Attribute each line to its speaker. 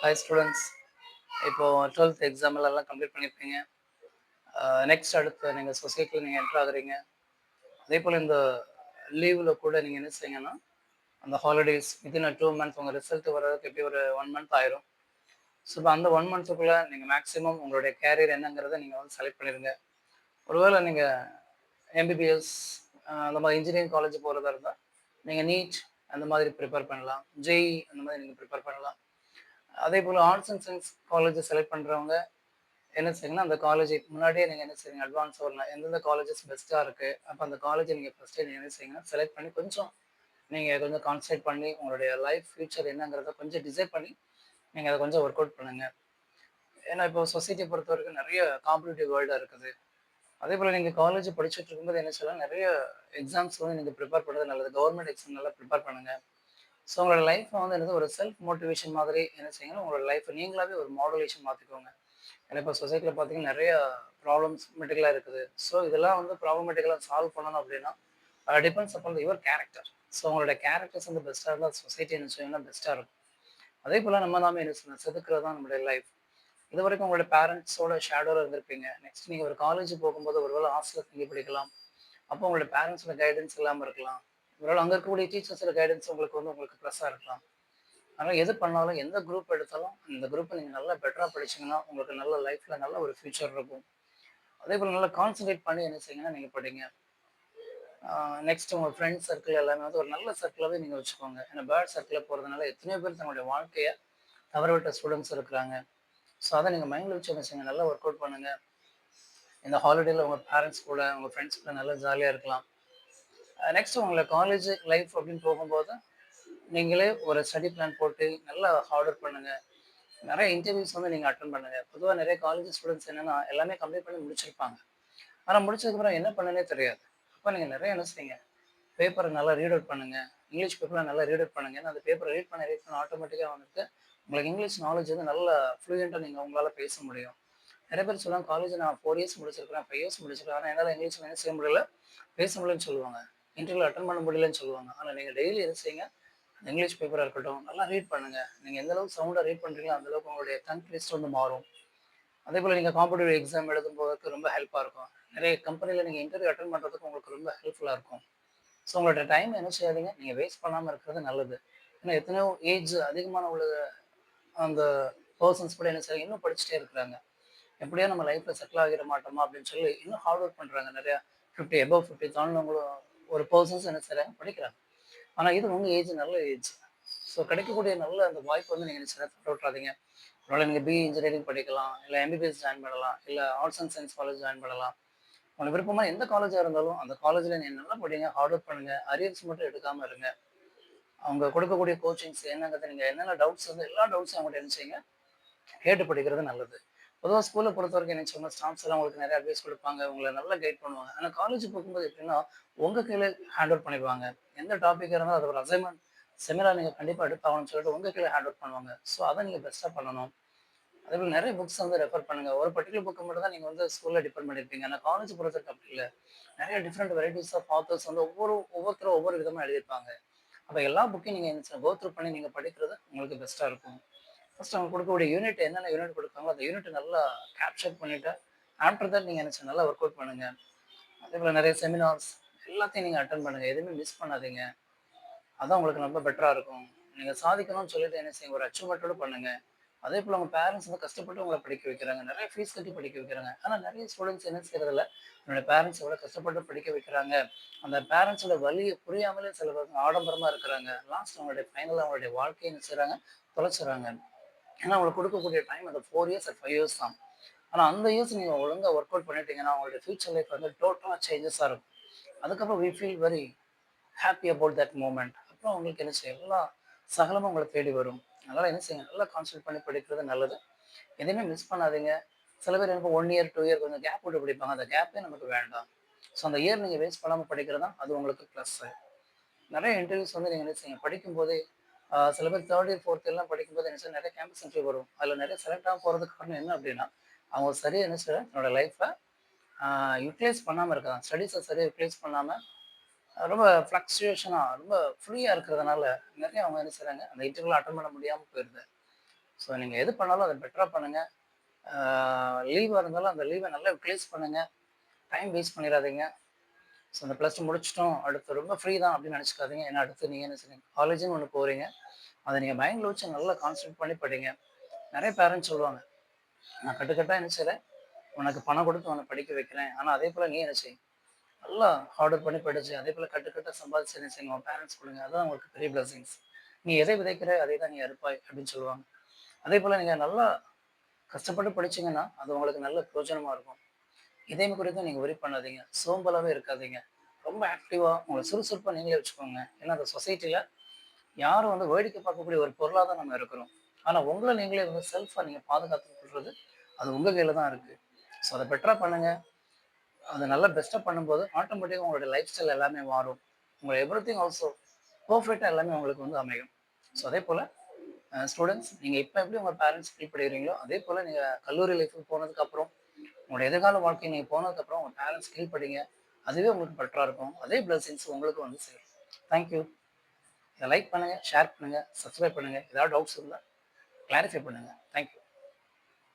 Speaker 1: Hi students இப்போது twelfth எக்ஸாம்லாம் complete பண்ணியிருப்பீங்க நெக்ஸ்ட் அடுத்து நீங்கள் சொசைட்டியில் நீங்கள் என்ட்ரு ஆகுறீங்க. அதே போல் இந்த லீவில் கூட நீங்கள் என்ன செய்யுங்கன்னா அந்த holidays within a two months உங்கள் ரிசல்ட் வர்றதுக்கு எப்படி ஒரு ஒன் மந்த் ஆயிரும். ஸோ இப்போ அந்த ஒன் மந்த்துக்குள்ளே நீங்கள் மேக்ஸிமம் உங்களுடைய கேரியர் என்னங்கிறத நீங்கள் வந்து செலக்ட் பண்ணிடுங்க ஒருவேளை நீங்கள் எம்பிபிஎஸ் அந்த மாதிரி இன்ஜினியரிங் காலேஜ் போகிறதா இருந்தால் நீங்கள் நீட் அந்த மாதிரி ப்ரிப்பேர் பண்ணலாம். ஜெய் அந்த மாதிரி நீங்கள் ப்ரிப்பேர் பண்ணலாம். அதே போல் ஆர்ட்ஸ் அண்ட் சயின்ஸ் காலேஜை செலக்ட் பண்ணுறவங்க என்ன செய்யுங்கன்னா அந்த காலேஜ் முன்னாடியே நீங்கள் என்ன செய்யுங்க அட்வான்ஸ் வரலாம் எந்தெந்த காலேஜஸ் பெஸ்ட்டாக இருக்குது அப்போ அந்த காலேஜை நீங்கள் ஃபஸ்ட்டே நீங்கள் என்ன செய்யுங்கன்னா செலக்ட் பண்ணி கொஞ்சம் நீங்கள் கொஞ்சம் கான்சன்ட்ரேட் பண்ணி உங்களுடைய லைஃப் ஃப்யூச்சர் என்னங்கிறத கொஞ்சம் டிசைட் பண்ணி நீங்கள் அதை கொஞ்சம் ஒர்க் அவுட் பண்ணுங்கள் ஏன்னா இப்போ சொசைட்டியை பொறுத்த வரைக்கும் நிறைய காம்படிட்டிவ் வேர்ல்டாக இருக்குது. அதே போல் நீங்கள் காலேஜ் படிச்சுட்டு இருக்கும்போது என்ன சொல்லலாம் நிறைய எக்ஸாம்ஸ் வந்து நீங்கள் ப்ரிப்பேர் பண்ணுறது நல்லது. கவர்மெண்ட் எக்ஸாம் நல்லா ப்ரிப்பேர் பண்ணுங்கள் ஸோ உங்களோட லைஃப்பை வந்து என்னது? ஒரு செல்ஃப் மோட்டிவேஷன் மாதிரி என்ன செய்யணும் உங்களோட லைஃப்பை நீங்களாவே ஒரு மாடுலேஷன் மாற்றிக்கோங்க ஏன்னா இப்போ சொசைட்டியில் பார்த்தீங்கன்னா நிறைய ப்ராப்ளம்ஸ் மெட்டிக்கலாக இருக்குது. ஸோ இதெல்லாம் வந்து ப்ராப்ளமெட்டிக்கலாக சால்வ் பண்ணணும் அப்படின்னா depends upon your character so உங்களோட கேரக்டர்ஸ் வந்து பெஸ்ட்டாக இருந்தால் சொசைட்டி என்ன செய்யணும்னா பெஸ்ட்டாக இருக்கும். அதே போல் நம்ம நாம என்ன செய்யணும்? செதுக்கிறது தான் நம்மளுடைய லைஃப் இது வரைக்கும் உங்களோட பேரண்ட்ஸோட ஷேடோவில் இருந்திருப்பீங்க. நெக்ஸ்ட் நீங்கள் ஒரு காலேஜ் போகும்போது ஒருவேளை ஹாஸ்டலில் தங்கி படிக்கலாம். அப்போ உங்களோட பேரண்ட்ஸோட கைடன்ஸ் இல்லாமல் இருக்கலாம். ஒருவேளை அங்கே இருக்கக்கூடிய டீச்சர்ஸோட கைடன்ஸ் உங்களுக்கு வந்து உங்களுக்கு ப்ளஸ்ஸாக இருக்கலாம். அதனால் எது பண்ணாலும் எந்த குரூப் எடுத்தாலும் அந்த குரூப்பை நீங்கள் நல்லா பெட்டராக படிச்சிங்கன்னா உங்களுக்கு நல்ல லைஃப்பில் நல்ல ஒரு ஃப்யூச்சர் இருக்கும். அதே போல் நல்லா கான்சன்ட்ரேட் பண்ணி என்ன செய்யுங்கன்னா நீங்கள் படிங்க. நெக்ஸ்ட் உங்கள் ஃப்ரெண்ட்ஸ் சர்க்கிள் எல்லாமே வந்து ஒரு நல்ல சர்க்கிளாகவே நீங்கள் வச்சுக்கோங்க. ஏன்னா பேட் சர்க்கிளில் போகிறதுனால எத்தனையோ பேர் தங்களுடைய வாழ்க்கையை தவறவிட்ட ஸ்டூடெண்ட்ஸ் இருக்கிறாங்க ஸோ அதை நீங்கள் மைண்டில் வச்சு என்ன செய்யுங்க நல்லா ஒர்க் அவுட் பண்ணுங்கள் இந்த ஹாலிடேயில் உங்கள் பேரண்ட்ஸ் கூட உங்கள் ஃப்ரெண்ட்ஸ் கூட நல்லா ஜாலியாக இருக்கலாம். நெக்ஸ்ட் உங்களை காலேஜ் லைஃப் அப்படின்னு போகும்போது நீங்களே ஒரு ஸ்டடி பிளான் போட்டு நல்லா ஹார்ட் ஒர்க் பண்ணுங்கள் நிறைய இன்டர்வியூஸ் வந்து நீங்கள் அட்டன் பண்ணுங்கள் பொதுவாக நிறைய காலேஜ் ஸ்டூடெண்ட்ஸ் என்னென்னா எல்லாமே கம்ப்ளீட் பண்ணி முடிச்சிருப்பாங்க. ஆனால் முடிச்சதுக்கப்புறம் என்ன பண்ணனே தெரியாது. அப்போ நீங்கள் நிறைய என்ன செய்யுங்க பேப்பரை நல்லா ரீட் அவுட் பண்ணுங்கள் இங்கிலீஷ் பேப்பரை நல்லா ரீட் அவுட் பண்ணுங்கள் ஏன்னா அந்த பேப்பரை ரீட் பண்ண ரீட் பண்ண ஆட்டோமேட்டிக்காக வந்துட்டு உங்களுக்கு இங்கிலீஷ் நாலேஜ் வந்து நல்லா ஃப்ளூயண்ட்டாக நீங்கள் உங்களால் பேச முடியும். நிறைய பேர் சொல்லுவாங்க காலேஜ் நான் ஃபோர் இயர்ஸ் முடிச்சிருக்கிறேன் ஃபைவ் இயர்ஸ் முடிச்சிருக்கேன் ஆனால் என்னால் இங்கிலீஷ் என்ன செய்ய முடியல? பேச முடியலன்னு சொல்லுவாங்க. இன்டர்வியூ அட்டன் பண்ண முடியலன்னு சொல்லுவாங்க. ஆனால் நீங்கள் டெய்லி என்ன செய்யுங்க? இங்கிலீஷ் பேப்பராக இருக்கட்டும் நல்லா ரீட் பண்ணுங்கள் நீங்கள் எந்த அளவுக்கு சவுண்டாக ரீட் பண்ணுறீங்களோ அந்த அளவுக்கு உங்களுடைய டங் லிஸ்ட் வந்து மாறும். அதே போல் நீங்கள் காம்படிட்டிவ் எக்ஸாம் எழுதும் போதுக்கு ரொம்ப ஹெல்ப்பாக இருக்கும். நிறைய கம்பெனியில் நீங்கள் இன்டர்வியூ அட்டன் பண்ணுறதுக்கு உங்களுக்கு ரொம்ப ஹெல்ப்ஃபுல்லாக இருக்கும். ஸோ உங்களோட டைம் என்ன செய்யாதீங்க. நீங்கள் வேஸ்ட் பண்ணாமல் இருக்கிறது நல்லது. ஏன்னா எத்தனையோ ஏஜ் அதிகமான உள்ள அந்த பர்சன்ஸ் கூட என்ன செய்ய இன்னும் படிச்சுட்டே இருக்கிறாங்க. எப்படியோ நம்ம லைஃப்பில் செட்டில் ஆகிட மாட்டோமா அப்படின்னு சொல்லி இன்னும் ஹார்ட் ஒர்க் பண்ணுறாங்க நிறையா ஃபிஃப்டி எபவ் ஃபிஃப்டி தாண்டினவங்களும் ஒரு பர்சன்ஸ் என்ன செய்கிறாங்க படிக்கிறாங்க. ஆனால் இது உங்கள் ஏஜ் நல்ல ஏஜ் ஸோ கிடைக்கக்கூடிய நல்ல அந்த வாய்ப்பு வந்து நீங்கள் என்ன தட்ட விட்றாதீங்க அதனால் நீங்கள் பிஇ இன்ஜினியரிங் படிக்கலாம் இல்லை எம்பிபிஎஸ் ஜாயின் பண்ணலாம் இல்லை arts and science college join பண்ணலாம். உங்களுக்கு விருப்பமாக எந்த காலேஜாக இருந்தாலும் அந்த காலேஜில் நீங்கள் நல்லா படிங்க ஹார்ட் ஒர்க் பண்ணுங்கள் அரியர்ஸ் மட்டும் எடுக்காமல் இருங்க. அவங்க கொடுக்கக்கூடிய கோச்சிங்ஸ் என்னங்கிறத நீங்கள் என்னென்ன டவுட்ஸ் வந்து எல்லா டவுட்ஸும் அவங்கள்ட்ட என்ன செய்யுங்க கேட்டு படிக்கிறது நல்லது. பொதுவாக ஸ்கூலில் பொறுத்த வரைக்கும் என்ன சொன்னால் ஸ்டாஃப்ஸ் எல்லாம் உங்களுக்கு நிறைய அட்வைஸ் கொடுப்பாங்க. உங்களை நல்லா கைட் பண்ணுவாங்க. ஆனால் காலேஜ் போகும்போது எப்படின்னா உங்கள் கையில் ஹேண்ட் அவுட் பண்ணிடுவாங்க. எந்த டாப்பிக்காக இருந்தாலும் அது ஒரு அசைன்மெண்ட் செமினார் நீங்கள் கண்டிப்பாக எடுத்தாகணும்னு சொல்லிட்டு உங்கள் கையில் ஹேண்ட் அவுட் பண்ணுவாங்க. ஸோ அதை நீங்கள் பெஸ்ட்டாக பண்ணணும். அதே போல் நிறைய புக்ஸ் வந்து ரெஃபர் பண்ணுங்கள் ஒரு பர்டிகுலர் புக்கு மட்டும் தான் நீங்கள் வந்து ஸ்கூலில் டிபெண்ட் பண்ணியிருப்பீங்க ஆனால் காலேஜ் பொறுத்தவரைக்கும் அப்படி இல்லை. நிறைய டிஃப்ரெண்ட் வெரைட்டிஸ் ஆஃப் ஆத்தர்ஸ் வந்து ஒவ்வொரு ஒவ்வொருத்தரும் ஒவ்வொரு விதமாக எழுதியிருப்பாங்க. அப்போ எல்லா புக்கையும் நீங்கள் என்ன கோத்ரூ பண்ணி நீங்கள் படிக்கிறது உங்களுக்கு பெஸ்ட்டாக இருக்கும். ஃபஸ்ட் அவங்க கொடுக்கக்கூடிய யூனிட் என்னென்ன யூனிட் கொடுக்காங்களோ அந்த யூனிட் நல்லா கேப்சர் பண்ணிவிட்டு ஆஃப்டர் தட் நீங்கள் என்ன நல்லா ஒர்க் அவுட் பண்ணுங்கள் அதே போல் நிறைய செமினார்ஸ் எல்லாத்தையும் நீங்கள் அட்டன் பண்ணுங்கள் எதுவுமே மிஸ் பண்ணாதீங்க. அதான் உங்களுக்கு ரொம்ப பெட்டராக இருக்கும். நீங்கள் சாதிக்கணும்னு சொல்லிட்டு என்ன செய்யுங்க ஒரு அச்சீவ்மெண்ட்டோடு பண்ணுங்கள் அதே போல் உங்கள் பேரண்ட்ஸ் வந்து கஷ்டப்பட்டு உங்களை படிக்க வைக்கிறாங்க. நிறைய ஃபீஸ் கட்டி படிக்க வைக்கிறாங்க. ஆனால் நிறைய ஸ்டூடெண்ட்ஸ் என்ன செய்கிறதில்ல என்னோட பேரண்ட்ஸ் எவ்வளோ கஷ்டப்பட்டு படிக்க வைக்கிறாங்க. அந்த பேரண்ட்ஸோட வழியை புரியாமலே சில பேர் ஆடம்பரமாக இருக்கிறாங்க. லாஸ்ட் அவங்களுடைய ஃபைனலாக அவங்களுடைய வாழ்க்கையை என்ன செய்கிறாங்க தொலைச்சிடுறாங்க ஏன்னா அவங்களுக்கு கொடுக்கக்கூடிய டைம் அந்த ஃபோர் இயர்ஸ் ஃபைவ் இயர்ஸ் தான். ஆனால் அந்த இயர்ஸ் நீங்கள் ஒழுங்காக ஒர்க் அவுட் பண்ணிட்டீங்கன்னா அவங்களுடைய ஃபியூச்சர் லைஃப் வந்து டோட்டலாக சேஞ்சஸாக இருக்கும். அதுக்கப்புறம் we feel very happy about that moment அப்புறம் அவங்களுக்கு என்ன செய்யும்? எல்லா சகலமும் உங்களை தேடி வரும். அதனால் என்ன செய்யுங்க? நல்லா கான்சன்ட்ரேட் பண்ணி படிக்கிறது நல்லது. எதையுமே மிஸ் பண்ணாதீங்க. சில பேர் எனக்கு ஒன் இயர் டூ இயர் கொஞ்சம் கேப் விட்டு படிப்பாங்க. அந்த கேப்பே நமக்கு வேண்டாம். ஸோ அந்த இயர் நீங்கள் வேஸ்ட் பண்ணாமல் படிக்கிறது தான் அது உங்களுக்கு ப்ளஸ்ஸு நிறைய இன்டர்வியூஸ் வந்து நீங்கள் என்ன செய்யுங்க? படிக்கும்போதே சில பேர் தேர்ட் இயர் ஃபோர்த் எல்லாம் படிக்கும்போது என்ன செய்ய நிறைய கேம்பஸ் இன்டர்வியூ வரும். அதில் நிறைய செலக்ட் ஆக போகிறதுக்கு காரணம் என்ன அப்படின்னா அவங்க சரியாக என்ன செய்ய என்னோட லைஃப்பை யூட்டிலைஸ் பண்ணாமல் இருக்காங்க. ஸ்டடீஸை சரியாக யூட்டிலைஸ் பண்ணாமல் ரொம்ப ஃப்ளக்சுவேஷனாக ரொம்ப ஃப்ரீயாக இருக்கிறதுனால நிறைய அவங்க என்ன செய்கிறாங்க அந்த இன்டர்வியூவில் அட்டன் பண்ண முடியாமல் போயிடுது ஸோ ஸோ நீங்கள் எது பண்ணாலும் அதை பெட்டராக பண்ணுங்கள் லீவாக இருந்தாலும் அந்த லீவை நல்லா யூட்டிலைஸ் பண்ணுங்கள் டைம் வேஸ்ட் பண்ணிடாதீங்க. ஸோ அந்த ப்ளஸ் டூ முடிச்சிட்டோம். அடுத்து ரொம்ப ஃப்ரீ தான் அப்படின்னு நினச்சிக்காதீங்க. ஏன்னா அடுத்து நீங்கள் என்ன செய்யுங்க காலேஜுன்னு ஒன்று போகிறீங்க அதை நீங்கள் மைண்டில் வச்சு நல்லா கான்சன்ட்ரேட் பண்ணி படிங்க. நிறைய பேரண்ட்ஸ் சொல்லுவாங்க நான் கட்டுக்கட்டாக என்ன செய்கிறேன் உனக்கு பணம் கொடுத்து உன்னை படிக்க வைக்கிறேன். ஆனால் அதே போல் நீ என்ன செய்? நல்லா ஆர்டர் பண்ணி படிச்சு அதே போல் கட்டுக்கட்டாக சம்பாதிச்சு என்ன செய்யுங்க? உன் பேரண்ட்ஸ் கொடுங்க. அதுதான் உங்களுக்கு பெரிய பிளஸிங்ஸ் நீ எதை விதைக்கிற? அதே தான் நீ அறுப்பாய் அப்படின்னு சொல்லுவாங்க. அதே போல் நீங்கள் நல்லா கஷ்டப்பட்டு படிச்சீங்கன்னா அது உங்களுக்கு நல்ல பிரயோஜனமாக இருக்கும். இதே குறித்து நீங்கள் ஒரி பண்ணாதீங்க. சோம்பலாகவே இருக்காதீங்க. ரொம்ப ஆக்டிவாக உங்களை சுறுசுறுப்பாக நீங்களே வச்சுக்கோங்க. ஏன்னா அந்த சொசைட்டியில் யாரும் வந்து வேடிக்கை பார்க்கக்கூடிய ஒரு பொருளாக தான் நம்ம இருக்கிறோம். ஆனால் உங்களை நீங்களே வந்து செல்ஃபாக நீங்கள் பாதுகாத்து கொள்வது அது உங்கள் கையில் தான் இருக்குது ஸோ அதை பெட்டராக பண்ணுங்கள் அதை நல்லா பெஸ்ட்டாக பண்ணும்போது ஆட்டோமேட்டிக்காக உங்களுடைய லைஃப் ஸ்டைல் எல்லாமே மாறும். உங்களை எவ்ரி திங் ஆல்சோ பர்ஃபெக்டாக எல்லாமே உங்களுக்கு வந்து அமையும். ஸோ அதே போல் ஸ்டூடெண்ட்ஸ் நீங்கள் இப்போ எப்படி உங்கள் பேரண்ட்ஸ் ஃபீல் பண்ணிடுறீங்களோ அதே போல் நீங்கள் கல்லூரி லைஃபுக்கு போனதுக்கப்புறம் உங்களோட எதிர்கால வாழ்க்கை நீங்கள் போனதுக்கப்புறம் உங்கள் பேரண்ட்ஸ் ஃபீல் படிங்க. அதுவே உங்களுக்கு பெட்டராக இருக்கும். அதே பிளஸிங்ஸ் உங்களுக்கு வந்து சேரும். தேங்க்யூ இதை லைக் பண்ணுங்கள் ஷேர் பண்ணுங்கள் சப்ஸ்கிரைப் பண்ணுங்கள் ஏதாவது டவுட்ஸ் இருந்தால் கிளாரிஃபை பண்ணுங்கள் தேங்க்யூ